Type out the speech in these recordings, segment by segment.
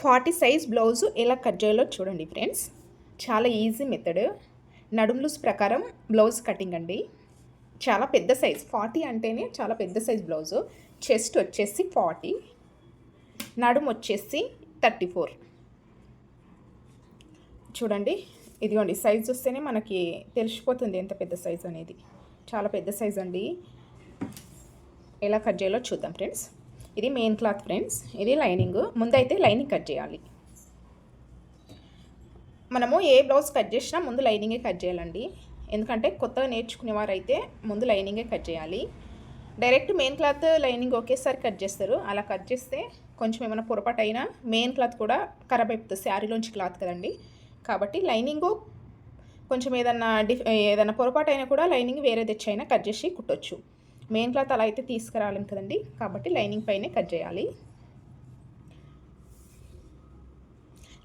Forty size blouse ఎలా cut చేయాలో చూడండి ఫ్రెండ్స్. చాలా ఈజీ మెథడ్. నడుము లూస్ ప్రకారం బ్లౌజ్ కటింగ్ అండి. చాలా పెద్ద సైజ్ ఫార్టీ అంటేనే చాలా పెద్ద సైజ్ బ్లౌజు. చెస్ట్ వచ్చేసి ఫార్టీ నడుము వచ్చేసి థర్టీ ఫోర్. చూడండి ఇదిగోండి సైజ్ వస్తేనే మనకి తెలిసిపోతుంది ఎంత పెద్ద సైజ్ అనేది. చాలా పెద్ద సైజ్ అండి. ఎలా కట్ చేయాలో చూద్దాం ఫ్రెండ్స్. ఇది మెయిన్ క్లాత్ ఫ్రెండ్స్ ఇది లైనింగ్ ముందైతే లైనింగ్ కట్ చేయాలి. మనము ఏ బ్లౌజ్ కట్ చేసినా ముందు లైనింగే కట్ చేయాలండి. ఎందుకంటే కొత్తగా నేర్చుకునేవారైతే ముందు లైనింగే కట్ చేయాలి. డైరెక్ట్ మెయిన్ క్లాత్ లైనింగ్ ఒకేసారి కట్ చేస్తారు. అలా కట్ చేస్తే కొంచెం ఏమైనా పొరపాటు అయినా మెయిన్ క్లాత్ కూడా ఖరాబ్ అయిపోతుంది. శారీలోంచి క్లాత్ కదండి. కాబట్టి లైనింగు కొంచెం ఏదన్నా డిఫ్ ఏదైనా పొరపాటు అయినా కూడా లైనింగ్ వేరే తెచ్చి అయినా కట్ చేసి కుట్టొచ్చు. మెయిన్ క్లాత్ అలా అయితే తీసుకురాలేం కదండి. కాబట్టి లైనింగ్ పైనే కట్ చేయాలి.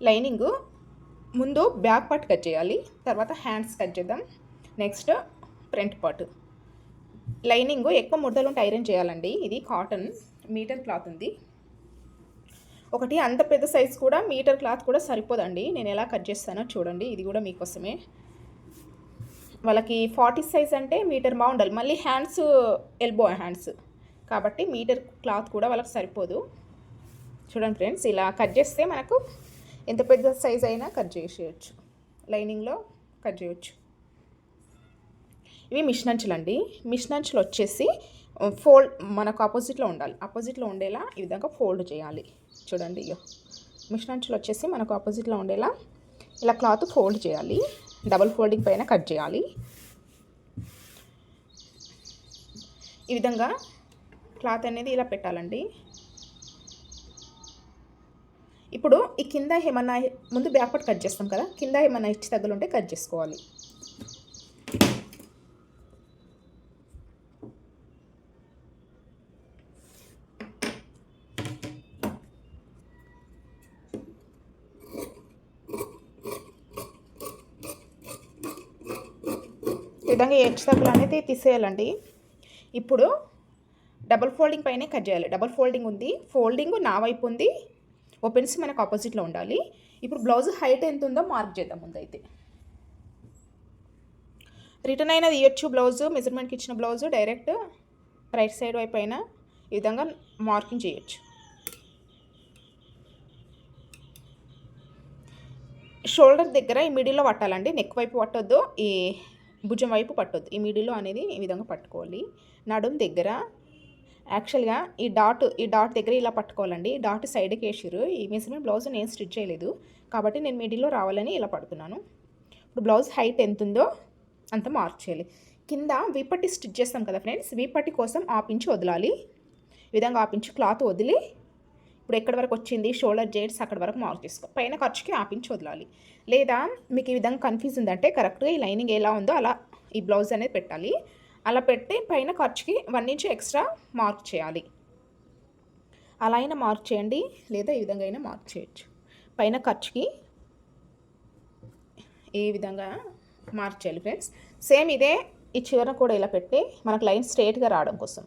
లైనింగ్ ముందు బ్యాక్ పార్ట్ కట్ చేయాలి. తర్వాత హ్యాండ్స్ కట్ చేద్దాం. Next front part. లైనింగ్ ఎక్కువ ముద్దలు ఉంటే ఐరన్ చేయాలండి. ఇది కాటన్ మీటర్ క్లాత్ ఉంది. ఒకటి అంత పెద్ద సైజ్ కూడా మీటర్ క్లాత్ కూడా సరిపోదండి. నేను ఎలా కట్ చేస్తానో చూడండి. ఇది కూడా మీకోసమే. వాళ్ళకి ఫార్టీ సైజ్ అంటే మీటర్ బాగుండాలి మళ్ళీ హ్యాండ్స్ ఎల్బో హ్యాండ్స్. కాబట్టి మీటర్ క్లాత్ కూడా వాళ్ళకి సరిపోదు. చూడండి ఫ్రెండ్స్ ఇలా కట్ చేస్తే మనకు ఎంత పెద్ద సైజ్ అయినా కట్ చేసేయచ్చు. లైనింగ్లో కట్ చేయొచ్చు. ఇవి మిషనంచులు అండి. మిషనంచులు వచ్చేసి ఫోల్డ్ మనకు ఆపోజిట్లో ఉండాలి. ఆపోజిట్లో ఉండేలా ఈ విధంగా ఫోల్డ్ చేయాలి. చూడండి ఇయో మిషనంచులు వచ్చేసి మనకు ఆపోజిట్లో ఉండేలా ఇలా క్లాత్ ఫోల్డ్ చేయాలి. డబల్ ఫోల్డింగ్ పైన కట్ చేయాలి. ఈ విధంగా క్లాత్ అనేది ఇలా పెట్టాలండి. ఇప్పుడు ఈ కింద ఏమన్నా ముందు బ్యాక్ పార్ట్ కట్ చేస్తాం కదా కింద ఏమన్నా ఇచ్చి తగ్గులుంటే కట్ చేసుకోవాలి. విధంగా ఎడ్జ్ తగ్గులు అనేది తీసేయాలండి. ఇప్పుడు డబుల్ ఫోల్డింగ్ పైనే కట్ చేయాలి. డబుల్ ఫోల్డింగ్ ఉంది. ఫోల్డింగ్ నా వైపు ఉంది. ఓపెన్స్ మనకు ఆపోజిట్లో ఉండాలి. ఇప్పుడు బ్లౌజ్ హైట్ ఎంత ఉందో మార్క్ చేద్దాం ముందైతే. రిటర్న్ అయినది ఇవ్వచ్చు బ్లౌజు. మెజర్మెంట్కి ఇచ్చిన బ్లౌజు డైరెక్ట్ రైట్ సైడ్ వైపు అయినా ఈ విధంగా మార్కింగ్ చేయొచ్చు. షోల్డర్ దగ్గర ఈ మిడిల్లో పట్టాలండి. నెక్ వైపు పట్టొద్దు. ఈ భుజం వైపు పట్టొద్దు. ఈ మిడిల్లో అనేది ఈ విధంగా పట్టుకోవాలి. నడుం దగ్గర యాక్చువల్గా ఈ డాట్ ఈ డాట్ దగ్గర ఇలా పట్టుకోవాలండి. ఈ డాట్ సైడ్కి వేసిర్రు. ఈ మెజర్మెంట్ బ్లౌజ్ నేను స్టిచ్ చేయలేదు. కాబట్టి నేను మిడిల్లో రావాలని ఇలా పడుతున్నాను. ఇప్పుడు బ్లౌజ్ హైట్ ఎంత ఉందో అంత మార్క్ చేయాలి. కింద వీపట్టి స్టిచ్ చేస్తాం కదా ఫ్రెండ్స్. వీపట్టి కోసం ఆపించి వదలాలి. ఈ విధంగా ఆపించి క్లాత్ వదిలి ఇప్పుడు ఎక్కడి వరకు వచ్చింది? షోల్డర్ జేడ్స్ అక్కడ వరకు మార్క్ చేసుకో. పైన ఖర్చుకి ఆపించి వదలాలి. లేదా మీకు ఈ విధంగా కన్ఫ్యూజ్ ఉందంటే కరెక్ట్గా ఈ లైనింగ్ ఎలా ఉందో అలా ఈ బ్లౌజ్ అనేది పెట్టాలి. అలా పెట్టి పైన ఖర్చుకి వన్ ఇంచ్ ఎక్స్ట్రా మార్క్ చేయాలి. అలా అయినా మార్క్ చేయండి. లేదా ఈ విధంగా అయినా మార్క్ చేయొచ్చు. పైన ఖర్చుకి ఈ విధంగా మార్క్ చేయాలి ఫ్రెండ్స్ సేమ్ ఇదే ఈ చివరన కూడా ఇలా పెట్టి మనకు లైన్ స్ట్రేట్గా రావడం కోసం.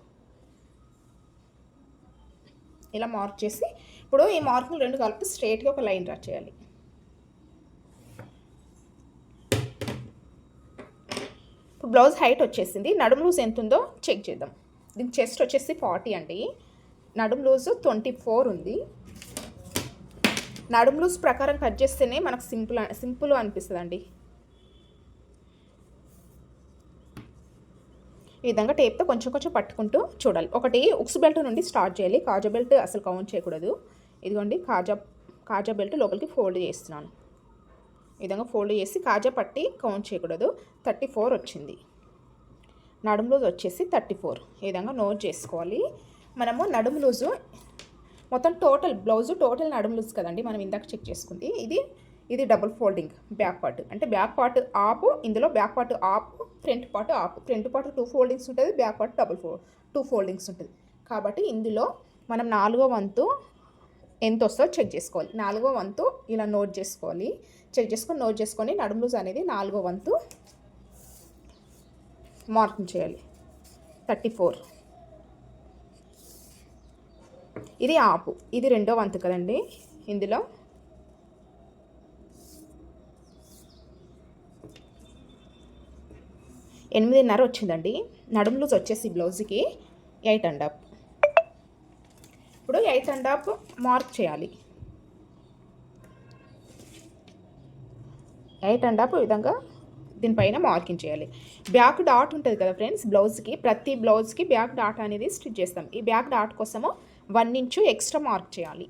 ఇలా మార్క్ చేసి ఇప్పుడు ఈ మార్కులు రెండు కలిపి స్ట్రేట్గా ఒక లైన్ డ్రా చేయాలి. ఇప్పుడు బ్లౌజ్ హైట్ వచ్చేసింది. నడుము లూజ్ ఎంత ఉందో చెక్ చేద్దాం. దీని చెస్ట్ వచ్చేసి ఫార్టీ అండి. నడుము లూజ్ ట్వంటీ ఫోర్ ఉంది. నడుము లూజ్ ప్రకారం కట్ చేస్తేనే మనకు సింపుల్ సింపుల్ అనిపిస్తుంది అండి ఈ విధంగా టేప్తో కొంచెం కొంచెం పట్టుకుంటూ చూడాలి. ఒకటి ఉక్స్ బెల్ట్ నుండి స్టార్ట్ చేయాలి. కాజా బెల్ట్ అసలు కౌంట్ చేయకూడదు. ఇదిగోండి కాజా కాజా బెల్ట్ లోపలికి ఫోల్డ్ చేస్తున్నాను. ఈ విధంగా ఫోల్డ్ చేసి కాజా పట్టి కౌంట్ చేయకూడదు. థర్టీ ఫోర్ వచ్చింది. నడుము లూజ్ వచ్చేసి థర్టీ ఫోర్. ఈ విధంగా నోట్ చేసుకోవాలి. మనము నడుము లూజు మొత్తం టోటల్ బ్లౌజు టోటల్ నడుము లూజ్ కదండి మనం ఇందాక చెక్ చేసుకుంది. ఇది ఇది డబుల్ ఫోల్డింగ్ బ్యాక్ పార్ట్ అంటే బ్యాక్ పార్ట్ ఆపు ఇందులో బ్యాక్ పార్ట్ ఆపు ఫ్రంట్ పార్ట్ ఆపు. ఫ్రంట్ పార్ట్ టూ ఫోల్డింగ్స్ ఉంటుంది బ్యాక్ పార్ట్ డబుల్ ఫో టూ ఫోల్డింగ్స్ ఉంటుంది. కాబట్టి ఇందులో మనం నాలుగో వంతు ఎంత వస్తుందో చెక్ చేసుకోవాలి. నాలుగో వంతు ఇలా నోట్ చేసుకోవాలి. చెక్ చేసుకొని నోట్ చేసుకొని నడుము లూజ్ అనేది నాలుగో వంతు మార్కింగ్ చేయాలి. Thirty four. ఇది ఆపు. ఇది రెండో వంతు కదండి. ఇందులో ఎనిమిదిన్నర వచ్చిందండి నడుము లూజ్ వచ్చేసి బ్లౌజ్కి ఎయిట్ అండ్ హాఫ్ ఇప్పుడు ఎయిట్ అండ్ హాఫ్ మార్క్ చేయాలి. ఎయిట్ అండ్ హాఫ్ విధంగా దీనిపైన మార్కింగ్ చేయాలి. బ్యాక్ డాట్ ఉంటుంది కదా ఫ్రెండ్స్ బ్లౌజ్కి. ప్రతి బ్లౌజ్కి బ్యాక్ డాట్ అనేది స్టిచ్ చేస్తాం. ఈ బ్యాక్ డాట్ కోసము వన్ ఇంచు ఎక్స్ట్రా మార్క్ చేయాలి.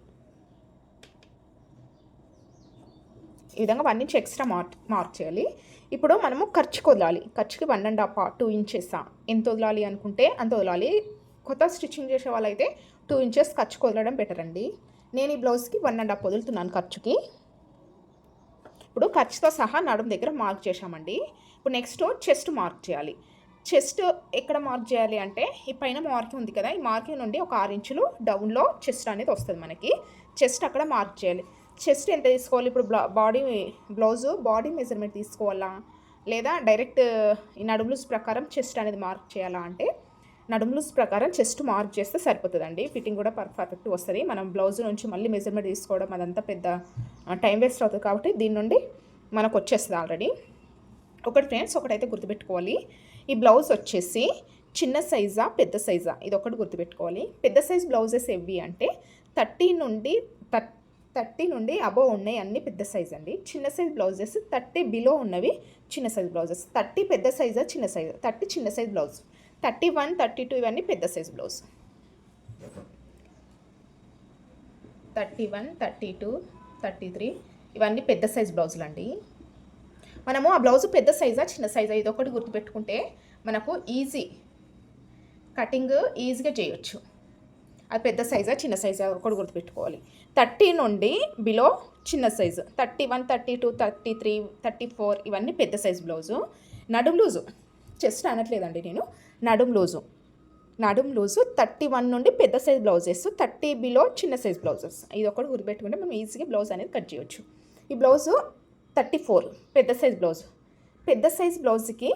ఈ విధంగా one inch extra mark mark చేయాలి. ఇప్పుడు మనము ఖర్చుకి వదలాలి. ఖర్చుకి one and half two inches ఎంత వదలాలి అనుకుంటే అంత వదలాలి. కొత్త స్టిచ్చింగ్ చేసే వాళ్ళైతే టూ ఇంచెస్ ఖర్చుకు వదలడం బెటర్ అండి. నేను ఈ బ్లౌజ్కి వన్ అండ్ హాఫ్ వదులుతున్నాను ఖర్చుకి. ఇప్పుడు ఖర్చుతో సహా నడుము దగ్గర మార్క్ చేశామండి. ఇప్పుడు నెక్స్ట్ చెస్ట్ మార్క్ చేయాలి. చెస్ట్ ఎక్కడ మార్క్ చేయాలి అంటే ఈ పైన మార్కింగ్ ఉంది కదా ఈ మార్కింగ్ నుండి ఒక ఆరు ఇంచులు డౌన్లో చెస్ట్ అనేది వస్తుంది మనకి. చెస్ట్ అక్కడ మార్క్ చేయాలి. చెస్ట్ ఎంత తీసుకోవాలి? ఇప్పుడు బాడీ బ్లౌజు బాడీ మెజర్మెంట్ తీసుకోవాలా? లేదా డైరెక్ట్ ఈ నడుములూస్ ప్రకారం చెస్ట్ అనేది మార్క్ చేయాలా అంటే నడుములూస్ ప్రకారం చెస్ట్ మార్క్ చేస్తే సరిపోతుందండి. ఫిట్టింగ్ కూడా పర్ఫెక్ట్ వస్తుంది. మనం బ్లౌజ్ నుంచి మళ్ళీ మెజర్మెంట్ తీసుకోవడం అదంతా పెద్ద టైం వేస్ట్ అవుతుంది కాబట్టి దీని నుండి మనకు వచ్చేస్తుంది ఆల్రెడీ. ఒకటి ఫ్రెండ్స్ ఒకటైతే గుర్తుపెట్టుకోవాలి. ఈ బ్లౌజ్ వచ్చేసి చిన్న సైజా పెద్ద సైజా? ఇది ఒకటి గుర్తుపెట్టుకోవాలి. పెద్ద సైజ్ బ్లౌజెస్ ఎవి అంటే థర్టీ నుండి థర్టీ థర్టీ నుండి అబోవ్ ఉన్నాయి అన్ని పెద్ద సైజ్ అండి. చిన్న సైజ్ బ్లౌజెస్ థర్టీ బిలో ఉన్నవి చిన్న సైజ్ బ్లౌజెస్ థర్టీ పెద్ద సైజా చిన్న సైజ్ థర్టీ చిన్న size blouse thirty one thirty two ఇవన్నీ పెద్ద size blouse thirty one thirty two thirty three ఇవన్నీ పెద్ద సైజ్ బ్లౌజులు అండి. మనము ఆ బ్లౌజ్ పెద్ద సైజా చిన్న సైజా ఇది ఒకటి గుర్తుపెట్టుకుంటే మనకు ఈజీ కటింగ్ ఈజీగా చేయొచ్చు. అది పెద్ద సైజా చిన్న సైజా ఒకటి గుర్తుపెట్టుకోవాలి. థర్టీ నుండి బిలో చిన్న size thirty one thirty two thirty three thirty four ఇవన్నీ పెద్ద సైజ్ బ్లౌజు నడుం లూజు చెస్ట్ అనట్లేదండి నేను. నడుం లూజు నడుం లూజు థర్టీ వన్ నుండి పెద్ద సైజ్ బ్లౌజెస్ థర్టీ బిలో చిన్న సైజ్ బ్లౌజెస్ ఇది ఒకటి గుర్తుపెట్టుకుంటే మనం ఈజీగా బ్లౌజ్ అనేది కట్ చేయొచ్చు. ఈ బ్లౌజు థర్టీ ఫోర్ పెద్ద సైజ్ బ్లౌజ్ పెద్ద సైజ్ బ్లౌజ్కి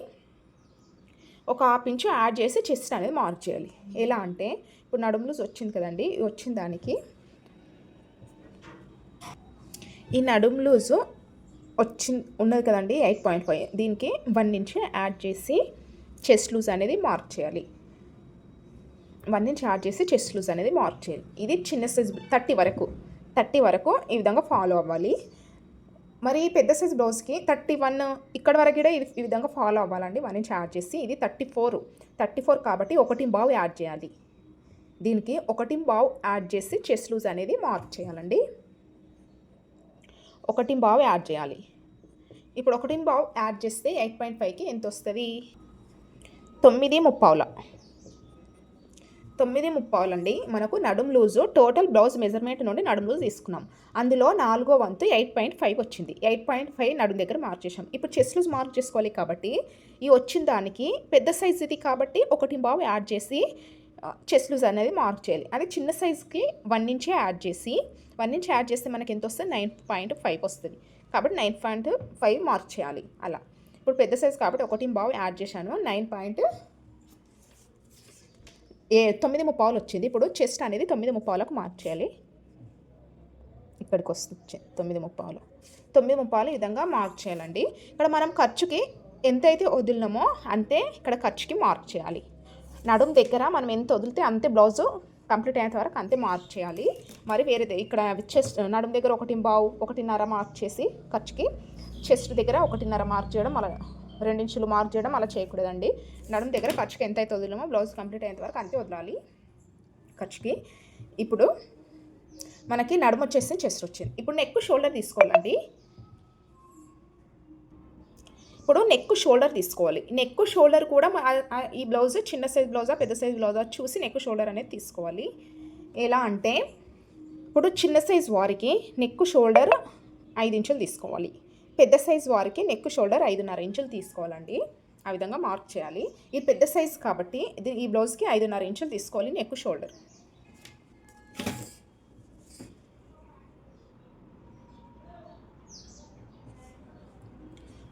ఒక హాఫ్ ఇంచు యాడ్ చేసి చెస్ట్ అనేది మార్క్ చేయాలి. ఎలా అంటే ఇప్పుడు నడుము లూజ్ వచ్చింది కదండి వచ్చిన దానికి. ఈ నడుము లూజు వచ్చి ఉన్నది కదండి ఎయిట్ పాయింట్ ఫైవ్. దీనికి వన్ ఇంచ్ యాడ్ చేసి చెస్ట్ లూజ్ అనేది మార్క్ చేయాలి. వన్ ఇంచ్ యాడ్ చేసి చెస్ట్ లూజ్ అనేది మార్క్ చేయాలి. ఇది చిన్న సైజ్ థర్టీ వరకు థర్టీ వరకు ఈ విధంగా ఫాలో అవ్వాలి. మరి పెద్ద సైజ్ బ్లౌజ్కి థర్టీ వన్ ఇక్కడ వరకు కూడా ఈ విధంగా ఫాలో అవ్వాలండి. వన్ ఇంచ్ యాడ్ చేసి ఇది థర్టీ ఫోర్ థర్టీ ఫోర్ కాబట్టి ఒకటి బావు యాడ్ చేయాలి. దీనికి ఒకటి బావ్ యాడ్ చేసి చెస్ లూజ్ అనేది మార్క్ చేయాలండి. ఒకటి బావ్ యాడ్ చేయాలి. ఇప్పుడు ఒకటి బావ్ యాడ్ చేస్తే ఎయిట్ పాయింట్ ఫైవ్కి ఎంత వస్తుంది? తొమ్మిది ముప్పావుల. తొమ్మిది ముప్పావులండి మనకు నడుం లూజు టోటల్ బ్లౌజ్ మెజర్మెంట్ నుండి నడుం లూజ్ తీసుకున్నాం. అందులో నాలుగో వంతు ఎయిట్ పాయింట్ ఫైవ్ వచ్చింది. ఎయిట్ పాయింట్ ఫైవ్ నడుం దగ్గర మార్క్ చేసాం ఇప్పుడు చెస్ట్ లూజ్ మార్క్ చేసుకోవాలి కాబట్టి ఈ వచ్చిన దానికి పెద్ద సైజ్ ఇది కాబట్టి ఒకటి బావు యాడ్ చేసి చెస్ లూజ్ అనేది మార్క్ చేయాలి. అదే చిన్న సైజుకి వన్ ఇంచే యాడ్ చేసి వన్ ఇంచ్ యాడ్ చేస్తే మనకి ఎంత వస్తుంది? నైన్ పాయింట్ ఫైవ్ వస్తుంది. కాబట్టి నైన్ పాయింట్ ఫైవ్ మార్క్ చేయాలి. అలా. ఇప్పుడు పెద్ద సైజ్ కాబట్టి ఒకటి బావు యాడ్ చేశాను. నైన్ పాయింట్ ఏ తొమ్మిది ముప్పావులు వచ్చింది. ఇప్పుడు చెస్ట్ అనేది తొమ్మిది ముప్పావులకు మార్చేయాలి ఇక్కడికి వస్తుంది తొమ్మిది ముప్పావులు. తొమ్మిది ముప్పావులు ఈ విధంగా మార్క్ చేయాలండి. ఇక్కడ మనం ఖర్చుకి ఎంతైతే వదిలినామో అంతే ఇక్కడ ఖర్చుకి మార్క్ చేయాలి. నడుం దగ్గర మనం ఎంత వదిలితే అంతే బ్లౌజు కంప్లీట్ అయ్యేంత వరకు అంతే మార్క్ చేయాలి. మరి వేరేది ఇక్కడ చెస్ట్ నడుం దగ్గర ఒకటి బావు ఒకటిన్నర మార్క్ చేసి ఖర్చుకి చెస్ట్ దగ్గర ఒకటిన్నర మార్క్ చేయడం అలా రెండించులు మార్క్ చేయడం అలా చేయకూడదండి. నడుము దగ్గర ఖర్చుకి ఎంత అయితే వదిలేమో బ్లౌజ్ కంప్లీట్ అయ్యేంత వరకు అంతే వదలాలి ఖర్చుకి. ఇప్పుడు మనకి నడుము వచ్చేసి చెస్ట్ వచ్చింది. ఇప్పుడు నెక్ షోల్డర్ తీసుకోవాలండి. ఇప్పుడు నెక్ షోల్డర్ తీసుకోవాలి. నెక్ షోల్డర్ కూడా ఈ బ్లౌజ్ చిన్న సైజ్ బ్లౌజా పెద్ద సైజ్ బ్లౌజా చూసి నెక్ షోల్డర్ అనేది తీసుకోవాలి. ఎలా అంటే ఇప్పుడు చిన్న సైజ్ వారికి నెక్ షోల్డర్ ఐదు ఇంచులు తీసుకోవాలి. పెద్ద సైజ్ వారికి నెక్ షోల్డర్ ఐదున్నర ఇంచులు తీసుకోవాలండి. ఆ విధంగా మార్క్ చేయాలి. ఇది పెద్ద సైజ్ కాబట్టి ఇది ఈ బ్లౌజ్కి ఐదున్నర ఇంచులు తీసుకోవాలి నెక్ షోల్డర్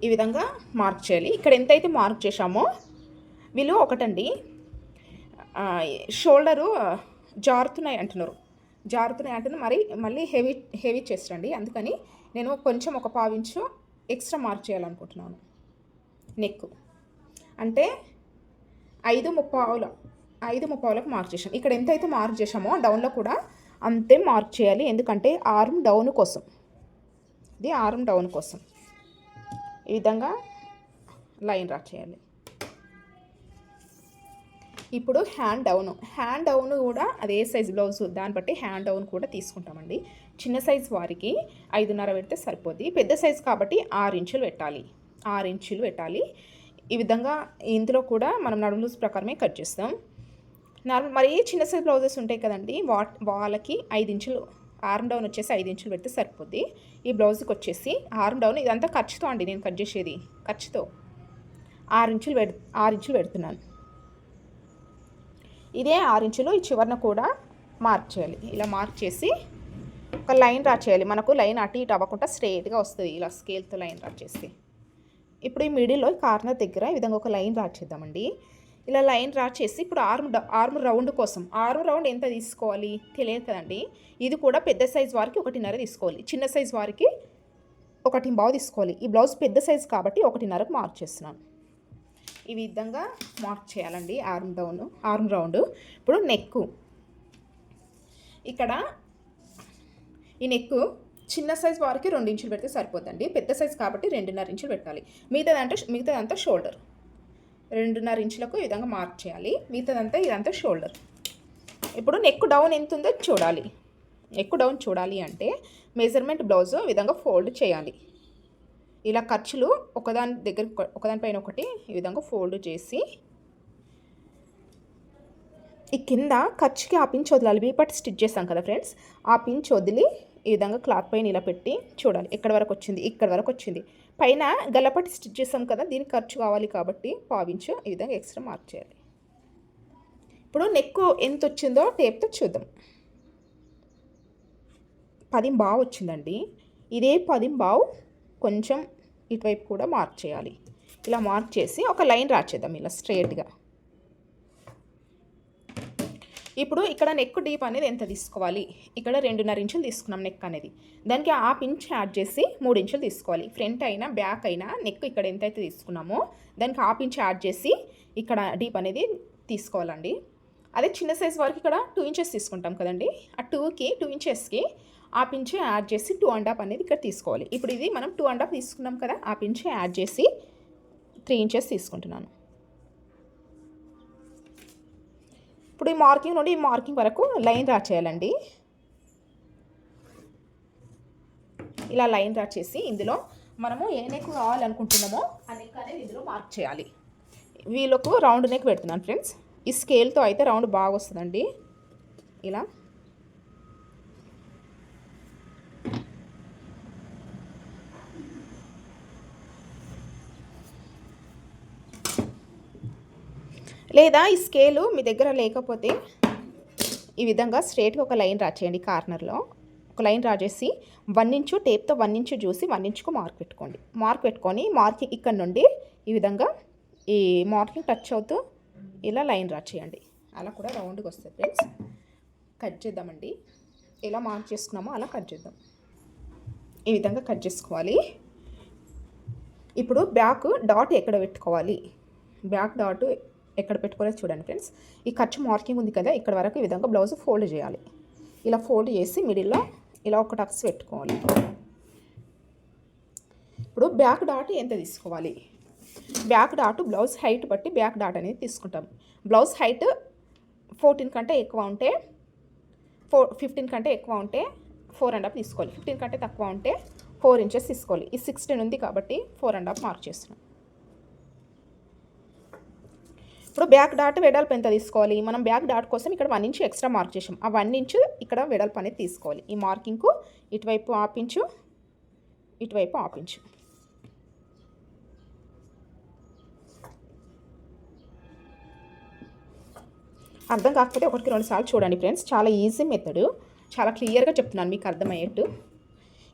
ఈ విధంగా మార్క్ చేయాలి. ఇక్కడ ఎంతైతే మార్క్ చేశామో వీళ్ళు ఒకటండి. షోల్డరు జారుతున్నాయి అంటున్నారు. జారుతున్నాయి అంటున్నారు. మరి మళ్ళీ హెవీ హెవీ చెస్ట్ అండి. అందుకని నేను కొంచెం ఒక పావించు ఎక్స్ట్రా మార్క్ చేయాలనుకుంటున్నాను. నెక్. అంటే ఐదు ముప్పావుల ఐదు ముప్పావులకు మార్క్ చేసాం ఇక్కడ ఎంతైతే మార్క్ చేసామో డౌన్లో కూడా అంతే మార్క్ చేయాలి. ఎందుకంటే ఆర్మ్ డౌన్ కోసం. ఇది ఆర్మ్ డౌన్ కోసం. ఈ విధంగా లైన్ రా చేయాలి. ఇప్పుడు హ్యాండ్ డౌన్ హ్యాండ్ డౌన్ కూడా అదే సైజ్ బ్లౌజ్ దాన్ని బట్టి హ్యాండ్ డౌన్ కూడా తీసుకుంటామండి. చిన్న సైజ్ వారికి ఐదున్నర పెడితే సరిపోద్ది. పెద్ద సైజ్ కాబట్టి ఆరు ఇంచులు పెట్టాలి. ఆరు ఇంచులు పెట్టాలి. ఈ విధంగా ఇందులో కూడా మనం నడుము లూజ్ ప్రకారమే కట్ చేస్తాం. నార్మల్ మరి చిన్న సైజ్ బ్లౌజెస్ ఉంటాయి కదండి వా వాళ్ళకి ఐదు ఇంచులు ఆర్మ్ డౌన్ వచ్చేసి ఐదు ఇంచులు పెడితే సరిపోద్ది. ఈ బ్లౌజ్కి వచ్చేసి ఆర్మ్ డౌన్ ఇదంతా ఖర్చుతో అండి నేను కట్ చేసేది. ఖర్చుతో. ఆరు ఇంచులు పెడు ఆరు ఇంచులు పెడుతున్నాను. ఇదే ఆరు ఇంచులు ఈ చివరన కూడా మార్క్ చేయాలి. ఇలా మార్క్ చేసి ఒక లైన్ డ్రా చేయాలి. మనకు లైన్ అటు ఇటు అవ్వకుండా స్ట్రేట్గా వస్తుంది. ఇలా స్కేల్తో లైన్ డ్రా చేసి ఇప్పుడు ఈ మిడిల్లో కార్నర్ దగ్గర ఈ విధంగా ఒక లైన్ డ్రా చేద్దామండి. ఇలా లైన్ డ్రా చేసి ఇప్పుడు ఆర్మ్ ఆర్మ్ రౌండ్ కోసం. ఆర్మ్ రౌండ్ ఎంత తీసుకోవాలి? తెలియదు కదండి. ఇది కూడా పెద్ద సైజ్ వారికి ఒకటిన్నర తీసుకోవాలి. చిన్న సైజ్ వారికి ఒకటి బావు తీసుకోవాలి. ఈ బ్లౌజ్ పెద్ద సైజ్ కాబట్టి ఒకటిన్నరకు మార్క్ చేస్తున్నాను. ఈ విధంగా మార్క్ చేయాలండి ఆర్మ్ డౌన్ ఆర్మ్ రౌండ్. ఇప్పుడు నెక్ ఇక్కడ ఈ నెక్ చిన్న సైజ్ వారికి రెండు ఇంచులు పెడితే సరిపోతుంది పెద్ద సైజ్ కాబట్టి రెండున్నర ఇంచులు పెట్టాలి. మిగతాదంటే మిగతాదంతా షోల్డర్. రెండున్నర ఇంచులకు ఈ విధంగా మార్క్ చేయాలి. మిగతాదంతా ఇదంతా షోల్డర్. ఇప్పుడు నెక్ డౌన్ ఎంత ఉందో చూడాలి. నెక్ డౌన్ చూడాలి అంటే మెజర్మెంట్ బ్లౌజ్ ఈ విధంగా ఫోల్డ్ చేయాలి. ఇలా ఖర్చులు ఒకదాని దగ్గర ఒకదానిపైన ఒకటి ఈ విధంగా ఫోల్డ్ చేసి ఈ కింద ఖర్చుకి ఆ పించ్ వదలాలి వీపట్టి స్టిచ్ చేస్తాం కదా ఫ్రెండ్స్ ఆ పించ్ వదిలి ఈ విధంగా క్లాత్ పైన ఇలా పెట్టి చూడాలి. ఎక్కడి వరకు వచ్చింది? ఇక్కడ వరకు వచ్చింది. పైన గలపటి స్టిచ్ చేసాం కదా దీనికి ఖర్చు కావాలి కాబట్టి పావించు ఈ విధంగా ఎక్స్ట్రా మార్క్ చేయాలి. ఇప్పుడు నెక్ ఎంత వచ్చిందో టేప్తో చూద్దాం. పదిం బావు వచ్చిందండి. ఇదే పదిం బావు కొంచెం ఇటువైపు కూడా మార్క్ చేయాలి. ఇలా మార్క్ చేసి ఒక లైన్ రాచేద్దాం ఇలా స్ట్రేట్గా ఇప్పుడు ఇక్కడ నెక్ డీప్ అనేది ఎంత తీసుకోవాలి? ఇక్కడ రెండున్నర ఇంచులు తీసుకున్నాం నెక్ అనేది. దానికి హాఫ్ ఇంచ్ యాడ్ చేసి మూడు ఇంచులు తీసుకోవాలి. ఫ్రంట్ అయినా బ్యాక్ అయినా నెక్ ఇక్కడ ఎంతైతే తీసుకున్నామో దానికి హాఫ్ ఇంచ్ యాడ్ చేసి ఇక్కడ డీప్ అనేది తీసుకోవాలండి. అదే చిన్న సైజ్ వరకు ఇక్కడ టూ ఇంచెస్ తీసుకుంటాం కదండి. ఆ టూకి టూ ఇంచెస్కి ఆ పించే యాడ్ చేసి టూ అండ్ హాఫ్ అనేది ఇక్కడ తీసుకోవాలి. ఇప్పుడు ఇది మనం టూ అండ్ హాఫ్ తీసుకున్నాం కదా ఆ పించే యాడ్ చేసి త్రీ ఇంచెస్ తీసుకుంటున్నాను. ఇప్పుడు ఈ మార్కింగ్ నుండి ఈ మార్కింగ్ వరకు లైన్ డ్రా చేయాలండి. ఇలా లైన్ డ్రా చేసి ఇందులో మనము ఏ నెక్ కావాలనుకుంటున్నామో ఆ నెక్ అనేది ఇందులో మార్క్ చేయాలి. వీళ్ళకు రౌండ్ నెక్ పెడుతున్నాను ఫ్రెండ్స్ ఈ స్కేల్తో అయితే రౌండ్ బాగా వస్తుందండి. ఇలా. లేదా ఈ స్కేలు మీ దగ్గర లేకపోతే ఈ విధంగా స్ట్రేట్గా ఒక లైన్ డ్రా చేయండి కార్నర్లో ఒక లైన్ డ్రా చేసి వన్ ఇంచు టేప్తో వన్ ఇంచు చూసి వన్ ఇంచుకు మార్క్ పెట్టుకోండి. మార్క్ పెట్టుకొని మార్కింగ్ ఇక్కడ నుండి ఈ విధంగా ఈ మార్కింగ్ టచ్ అవుతూ ఇలా లైన్ డ్రా చేయండి అలా కూడా రౌండ్గా వస్తుంది ఫ్రెండ్స్ కట్ చేద్దామండి. ఎలా మార్క్ చేసుకున్నామో అలా కట్ చేద్దాం. ఈ విధంగా కట్ చేసుకోవాలి. ఇప్పుడు బ్యాక్ డాట్ ఎక్కడ పెట్టుకోవాలి? బ్యాక్ డాట్ ఎక్కడ పెట్టుకోలేదు చూడండి ఫ్రెండ్స్. ఈ ఖర్చు మార్కింగ్ ఉంది కదా ఇక్కడ వరకు ఈ విధంగా బ్లౌజ్ ఫోల్డ్ చేయాలి. ఇలా ఫోల్డ్ చేసి మిడిల్లో ఇలా ఒక టక్స్ పెట్టుకోవాలి. ఇప్పుడు బ్యాక్ డాట్ ఎంత తీసుకోవాలి? బ్యాక్ డాట్ బ్లౌజ్ హైట్ బట్టి బ్యాక్ డాట్ అనేది తీసుకుంటాం. బ్లౌజ్ హైట్ ఫోర్టీన్ కంటే ఎక్కువ ఉంటే ఫోర్ ఫిఫ్టీన్ కంటే ఎక్కువ ఉంటే ఫోర్ అండ్ హాఫ్ తీసుకోవాలి. ఫిఫ్టీన్ కంటే తక్కువ ఉంటే ఫోర్ ఇంచెస్ తీసుకోవాలి. ఈ సిక్స్టీన్ ఉంది కాబట్టి ఫోర్ అండ్ హాఫ్ మార్క్ చేస్తున్నాం. ఇప్పుడు బ్యాక్ డాట్ వెడల్పు ఎంత తీసుకోవాలి? మనం బ్యాక్ డాట్ కోసం ఇక్కడ వన్ ఇంచు ఎక్స్ట్రా మార్క్ చేసాం ఆ వన్ ఇంచు ఇక్కడ వెడల్పు అనేది తీసుకోవాలి. ఈ మార్కింగ్కు ఇటువైపు ఆపించు ఇటువైపు ఆపించు అర్థం కాకపోతే ఒకటికి రెండు సార్లు చూడండి ఫ్రెండ్స్. చాలా ఈజీ మెథడ్. చాలా క్లియర్గా చెప్తున్నాను మీకు అర్థమయ్యేట్టు.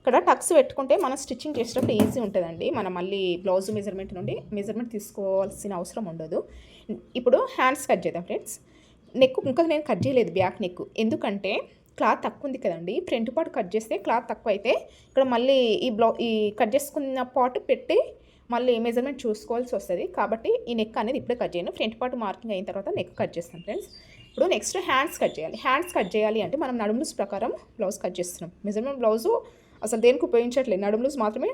ఇక్కడ టక్స్ పెట్టుకుంటే మనం స్టిచ్చింగ్ చేసేటప్పుడు ఈజీ ఉంటుందండి. మనం మళ్ళీ బ్లౌజ్ మెజర్మెంట్ నుండి మెజర్మెంట్ తీసుకోవాల్సిన అవసరం ఉండదు. ఇప్పుడు హ్యాండ్స్ కట్ చేద్దాం ఫ్రెండ్స్ నెక్ ఇంకా నేను కట్ చేయలేదు బ్యాక్ నెక్ ఎందుకంటే క్లాత్ తక్కువ ఉంది కదండి ఫ్రంట్ పార్ట్ కట్ చేస్తే క్లాత్ తక్కువ అయితే ఇక్కడ మళ్ళీ ఈ బ్లౌ ఈ కట్ చేసుకున్న పార్ట్ పెట్టి మళ్ళీ మెజర్మెంట్ చూసుకోవాల్సి వస్తుంది. కాబట్టి ఈ నెక్ అనేది ఇప్పుడే కట్ చేయను. ఫ్రంట్ పార్ట్ మార్కింగ్ అయిన తర్వాత నెక్ కట్ చేస్తాను ఫ్రెండ్స్ ఇప్పుడు నెక్స్ట్ హ్యాండ్స్ కట్ చేయాలి. హ్యాండ్స్ కట్ చేయాలి అంటే మనం నడుము లూజ్ ప్రకారం బ్లౌజ్ కట్ చేస్తున్నాం. మెజర్మెంట్ బ్లౌజు అసలు దేనికి ఉపయోగించట్లేదు. నడుము లూజ్ మాత్రమే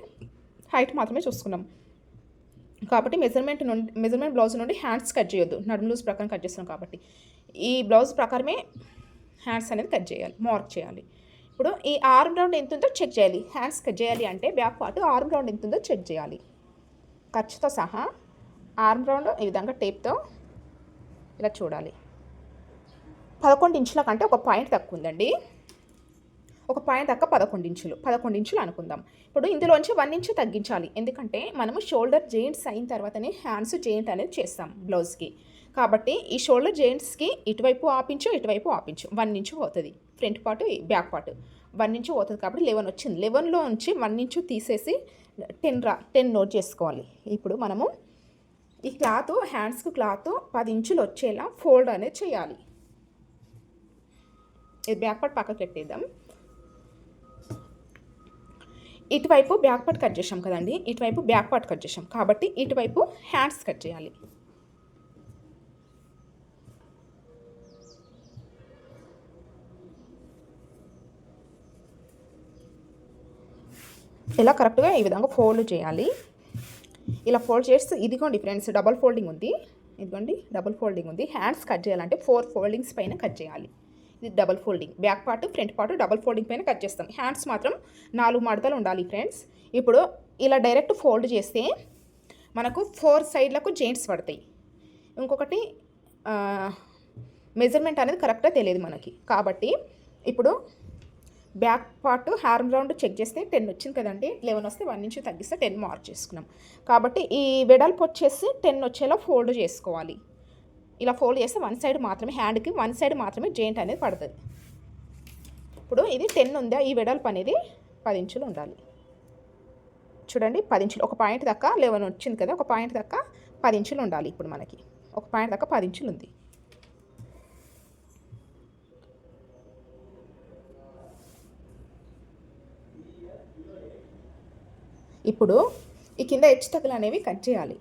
హైట్ మాత్రమే చూసుకున్నాం. కాబట్టి మెజర్మెంట్ నుండి మెజర్మెంట్ బ్లౌజ్ నుండి హ్యాండ్స్ కట్ చేయొద్దు. నడుము లూజ్ ప్రకారం కట్ చేస్తున్నాం కాబట్టి. ఈ బ్లౌజ్ ప్రకారమే హ్యాండ్స్ అనేది కట్ చేయాలి మార్క్ చేయాలి. ఇప్పుడు ఈ ఆర్మ్ రౌండ్ ఎంత ఉందో చెక్ చేయాలి. హ్యాండ్స్ కట్ చేయాలి అంటే బ్యాక్ పార్ట్ ఆర్మ్ రౌండ్ ఎంత ఉందో చెక్ చేయాలి. ఖర్చుతో సహా ఆర్మ్ రౌండ్ ఈ విధంగా టేప్తో ఇలా చూడాలి. పదకొండు ఇంచుల కంటే ఒక పాయింట్ తక్కువ ఉందండి. ఒక పాయింట్ దాకా పదకొండు ఇంచులు. పదకొండు ఇంచులు అనుకుందాం. ఇప్పుడు ఇందులోంచి వన్ ఇంచు తగ్గించాలి. ఎందుకంటే మనము షోల్డర్ జెయింట్స్ అయిన తర్వాతనే హ్యాండ్స్ జెయింట్ అనేది చేస్తాం బ్లౌజ్కి. కాబట్టి ఈ షోల్డర్ జెయింట్స్కి ఇటువైపు ఆపించు ఇటువైపు ఆపించు వన్ ఇంచు పోతుంది. Front part back part. One inch పోతుంది కాబట్టి లెవెన్ వచ్చింది. లెవెన్లో నుంచి వన్ ఇంచు తీసేసి టెన్ రా టెన్ నోట్ చేసుకోవాలి. ఇప్పుడు మనము ఈ క్లాత్ హ్యాండ్స్కి క్లాత్ పది ఇంచులు వచ్చేలా ఫోల్డ్ అనేది చేయాలి. ఇది బ్యాక్ పార్ట్ పక్కకు పెట్టేద్దాం. ఇటువైపు బ్యాక్ పార్ట్ కట్ చేసాం కదండి ఇటువైపు బ్యాక్ పార్ట్ కట్ చేసాం కాబట్టి ఇటువైపు హ్యాండ్స్ కట్ చేయాలి. ఇలా కరెక్ట్గా ఈ విధంగా ఫోల్డ్ చేయాలి. ఇలా ఫోల్డ్ చేస్తే ఇదిగోండి ఫ్రెండ్స్ డబల్ ఫోల్డింగ్ ఉంది. ఇదిగోండి డబుల్ ఫోల్డింగ్ ఉంది. హ్యాండ్స్ కట్ చేయాలంటే ఫోర్ ఫోల్డింగ్స్ పైన కట్ చేయాలి. ఇది double folding. Back part front part double folding పైన కట్ చేస్తాం. హ్యాండ్స్ మాత్రం నాలుగు మడతలు ఉండాలి ఫ్రెండ్స్. ఇప్పుడు ఇలా డైరెక్ట్ ఫోల్డ్ చేస్తే మనకు ఫోర్ సైడ్లకు జెయింట్స్ పడతాయి. ఇంకొకటి మెజర్మెంట్ అనేది కరెక్ట్గా తెలియదు మనకి. కాబట్టి ఇప్పుడు back part arm round check చేస్తే టెన్ వచ్చింది కదండి. లెవెన్ వస్తే వన్ నుంచి తగ్గిస్తే టెన్ మార్క్ చేసుకున్నాం. కాబట్టి ఈ వెడల్పు వచ్చేసి టెన్ వచ్చేలా ఫోల్డ్ చేసుకోవాలి. ఇలా ఫోల్డ్ చేస్తే వన్ సైడ్ మాత్రమే హ్యాండ్కి వన్ సైడ్ మాత్రమే జెయింట్ అనేది పడుతుంది. ఇప్పుడు ఇది టెన్ ఉందా? ఈ వెడల్పు అనేది పది ఇంచులు ఉండాలి. చూడండి పది ఇంచులు. ఒక పాయింట్ దాకా లెవెన్ వచ్చింది కదా ఒక పాయింట్ దాకా పది ఇంచులు ఉండాలి ఇప్పుడు మనకి. ఒక పాయింట్ దాకా పది ఇంచులు ఉంది. ఇప్పుడు ఈ కింద హెచ్చు తగ్గులు అనేవి కట్ చేయాలి.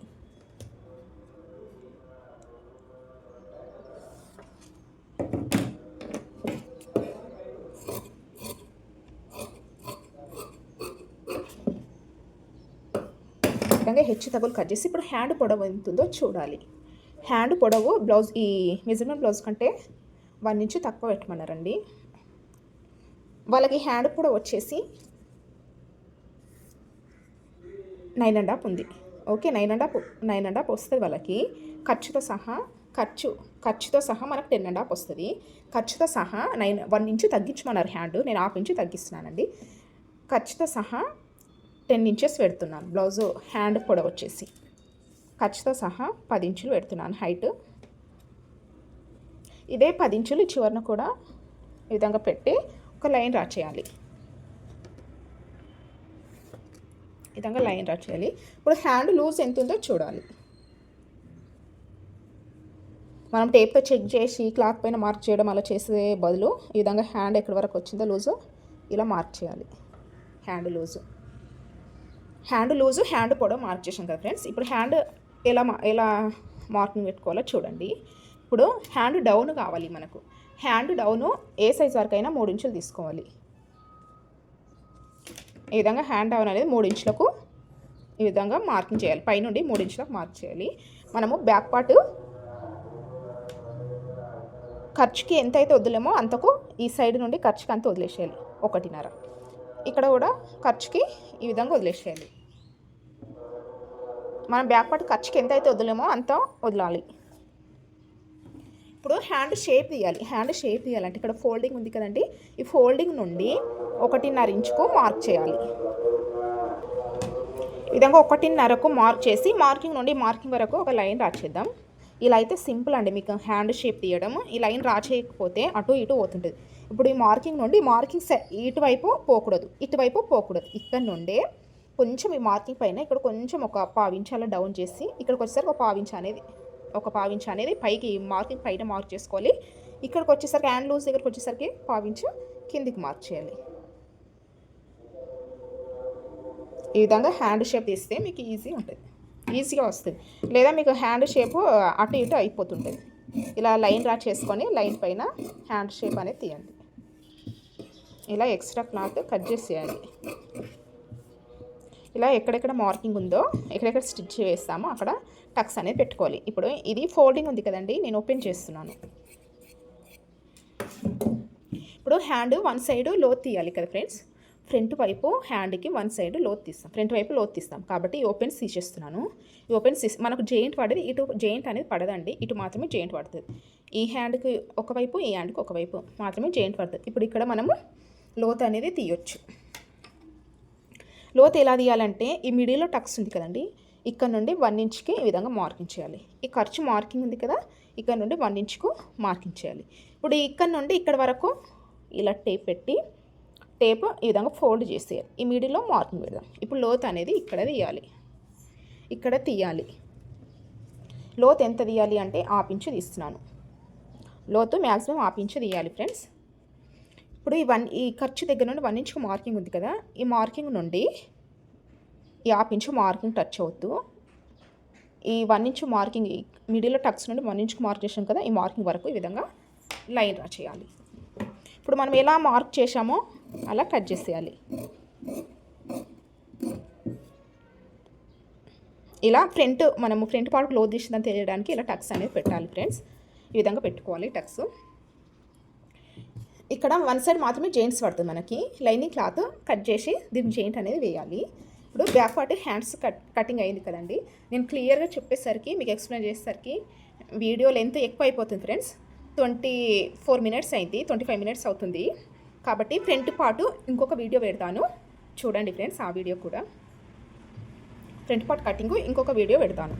విధంగా హెచ్చు తగులు కట్ చేసి ఇప్పుడు హ్యాండ్ పొడవు ఎంత ఉందో చూడాలి. హ్యాండ్ పొడవు బ్లౌజ్ ఈ మెజర్మెంట్ బ్లౌజ్ కంటే వన్ ఇంచు తక్కువ పెట్టమన్నారండి. వాళ్ళకి హ్యాండ్ పొడవు వచ్చేసి నైన్ అండ్ హాఫ్ ఉంది. Okay nine and half nine and half వస్తుంది వాళ్ళకి. ఖర్చుతో సహా ఖర్చు ఖర్చుతో సహా మనకు టెన్ అండ్ హాఫ్ వస్తుంది. ఖర్చుతో సహా నైన్ వన్ ఇంచు తగ్గించమన్నారు హ్యాండ్ నేను హాఫ్ ఇంచు తగ్గిస్తున్నానండి. ఖర్చుతో సహా టెన్ ఇంచెస్ పెడుతున్నాను. బ్లౌజు హ్యాండ్ పొడవు వచ్చేసి. ఖర్చుతో సహా పది ఇంచులు పెడుతున్నాను హైట్. ఇదే పది ఇంచులు చివరిన కూడా ఈ విధంగా పెట్టి ఒక లైన్ రా చేయాలి. ఈ విధంగా లైన్ రా చేయాలి. ఇప్పుడు హ్యాండ్ లూజ్ ఎంత ఉందో చూడాలి. మనం టేప్తో చెక్ చేసి క్లాత్ పైన మార్క్ చేయడం అలా చేసే బదులు ఈ విధంగా హ్యాండ్ ఎక్కడి వరకు వచ్చిందో లూజు ఇలా మార్క్ చేయాలి. Hand loose. Hand loose hand పొడవు మార్క్ చేసాం కదా ఫ్రెండ్స్. ఇప్పుడు హ్యాండ్ ఎలా మా ఎలా మార్కింగ్ పెట్టుకోవాలో చూడండి. ఇప్పుడు హ్యాండ్ డౌన్ కావాలి మనకు. హ్యాండ్ డౌను ఏ సైజ్ వరకు అయినా మూడు ఇంచులు తీసుకోవాలి. ఈ విధంగా హ్యాండ్ డౌన్ అనేది మూడు ఇంచులకు ఈ విధంగా మార్కింగ్ చేయాలి. పైనుండి మూడు ఇంచులకు మార్క్ చేయాలి. మనము బ్యాక్ పార్ట్ ఖర్చుకి ఎంత అయితే వదిలేమో అంతకు ఈ సైడ్ నుండి ఖర్చుకి అంత వదిలేసేయాలి. ఒకటిన్నర. ఇక్కడ కూడా ఖర్చుకి ఈ విధంగా వదిలేసేయాలి. మనం బ్యాక్ పార్ట్ ఖర్చుకి ఎంత అయితే వదిలేమో అంత వదలాలి. ఇప్పుడు హ్యాండ్ షేప్ తీయాలి. హ్యాండ్ షేప్ తీయాలంటే ఇక్కడ ఫోల్డింగ్ ఉంది కదండి. ఈ ఫోల్డింగ్ నుండి ఒకటిన్నర ఇంచుకు మార్క్ చేయాలి. ఈ విధంగా ఒకటిన్నరకు మార్క్ చేసి మార్కింగ్ నుండి మార్కింగ్ వరకు ఒక లైన్ రాచేద్దాం. ఇలా అయితే సింపుల్ అండి మీకు హ్యాండ్ షేప్ తీయడం. ఈ లైన్ రాచేయకపోతే అటు ఇటు పోతుంటుంది. ఇప్పుడు ఈ మార్కింగ్ నుండి మార్కింగ్ ఇటువైపు పోకూడదు. ఇటువైపు పోకూడదు. ఇక్కడ నుండే కొంచెం ఈ మార్కింగ్ పైన ఇక్కడ కొంచెం ఒక పావించ్ అలా డౌన్ చేసి ఇక్కడికి వచ్చేసరికి ఒక పావించ అనేది ఒక పావించ అనేది పైకి మార్కింగ్ పైన మార్క్ చేసుకోవాలి. ఇక్కడికి వచ్చేసరికి హ్యాండ్ లూజ్ దగ్గరికి వచ్చేసరికి పావించు కిందికి మార్క్ చేయాలి. ఈ విధంగా హ్యాండ్ షేప్ తీస్తే మీకు ఈజీ ఉంటుంది. ఈజీగా వస్తుంది. లేదా మీకు హ్యాండ్ షేప్ అటు ఇటు అయిపోతుంటుంది. ఇలా లైన్ డ్రా చేసుకొని లైన్ పైన హ్యాండ్ షేప్ అనేది తీయండి. ఇలా ఎక్స్ట్రా క్లాత్ కట్ చేసేయాలి. ఇలా ఎక్కడెక్కడ మార్కింగ్ ఉందో ఎక్కడెక్కడ స్టిచ్ వేస్తామో అక్కడ టక్స్ అనేది పెట్టుకోవాలి. ఇప్పుడు ఇది ఫోల్డింగ్ ఉంది కదండి నేను ఓపెన్ చేస్తున్నాను. ఇప్పుడు హ్యాండ్ వన్ సైడ్ లోత్ తీయాలి కదా ఫ్రెండ్స్? ఫ్రంట్ వైపు హ్యాండ్కి వన్ సైడ్ లోత్ తీస్తాం. ఫ్రంట్ వైపు లోత్ తీస్తాం. కాబట్టి ఈ ఓపెన్స్ తీసేస్తున్నాను. ఈ ఓపెన్స్ తీసి మనకు జెయింట్ పడేది ఇటు జెయింట్ అనేది పడదండి. ఇటు మాత్రమే జెయింట్ పడుతుంది ఈ హ్యాండ్కి ఒకవైపు ఈ హ్యాండ్కి ఒకవైపు మాత్రమే జెయింట్ పడుతుంది ఇప్పుడు ఇక్కడ మనము లోత్ అనేది తీయొచ్చు. లోతు ఎలా తీయాలంటే ఈ మిడిల్లో టక్స్ ఉంది కదండి ఇక్కడ నుండి వన్ ఇంచ్కి ఈ విధంగా మార్కింగ్ చేయాలి. ఈ ఖర్చు మార్కింగ్ ఉంది కదా ఇక్కడ నుండి వన్ ఇంచ్కు మార్కింగ్ చేయాలి. ఇప్పుడు ఇక్కడ నుండి ఇక్కడ వరకు ఇలా టేప్ పెట్టి టేప్ ఈ విధంగా ఫోల్డ్ చేసేయాలి. ఈ మిడిల్లో మార్కింగ్ పెడదాం. ఇప్పుడు లోత్ అనేది ఇక్కడ తీయాలి. ఇక్కడ తీయాలి. లోత్ ఎంత తీయాలి అంటే ఆపించి తీస్తున్నాను. లోతు మ్యాక్సిమం ఆపించి తీయాలి ఫ్రెండ్స్. ఇప్పుడు ఈ వన్ ఈ ఖర్చు దగ్గర నుండి వన్ ఇంచుకు మార్కింగ్ ఉంది కదా ఈ మార్కింగ్ నుండి ఈ హాఫ్ ఇంచ్ మార్కింగ్ టచ్ అవుతూ ఈ వన్ ఇంచు మార్కింగ్ మిడిల్లో టక్స్ నుండి వన్ ఇంచుకు మార్క్ చేసాం కదా ఈ మార్కింగ్ వరకు ఈ విధంగా లైన్ డ్రా చేయాలి. ఇప్పుడు మనం ఎలా మార్క్ చేసామో అలా కట్ చేసేయాలి. ఇలా ఫ్రంట్ మనము ఫ్రంట్ పార్ట్ క్లోజ్ చేసిందని తెలియడానికి ఇలా టక్స్ అనేది పెట్టాలి ఫ్రెండ్స్. ఈ విధంగా పెట్టుకోవాలి టక్స్. ఇక్కడ వన్ సైడ్ మాత్రమే జెయింట్స్ పడుతుంది మనకి. లైనింగ్ క్లాత్ కట్ చేసి దీని జెయింట్ అనేది వేయాలి. ఇప్పుడు back part hands cut cutting అయింది కదండి. నేను క్లియర్గా చెప్పేసరికి మీకు ఎక్స్ప్లెయిన్ చేసేసరికి వీడియో లెంత్ ఎక్కువ అయిపోతుంది ఫ్రెండ్స్. ట్వంటీ ఫోర్ మినిట్స్ అయింది ట్వంటీ ఫైవ్ మినిట్స్ అవుతుంది. కాబట్టి ఫ్రంట్ పార్ట్ ఇంకొక వీడియో పెడతాను. చూడండి ఫ్రెండ్స్ ఆ వీడియో కూడా. ఫ్రంట్ పార్ట్ కటింగ్ ఇంకొక వీడియో పెడతాను.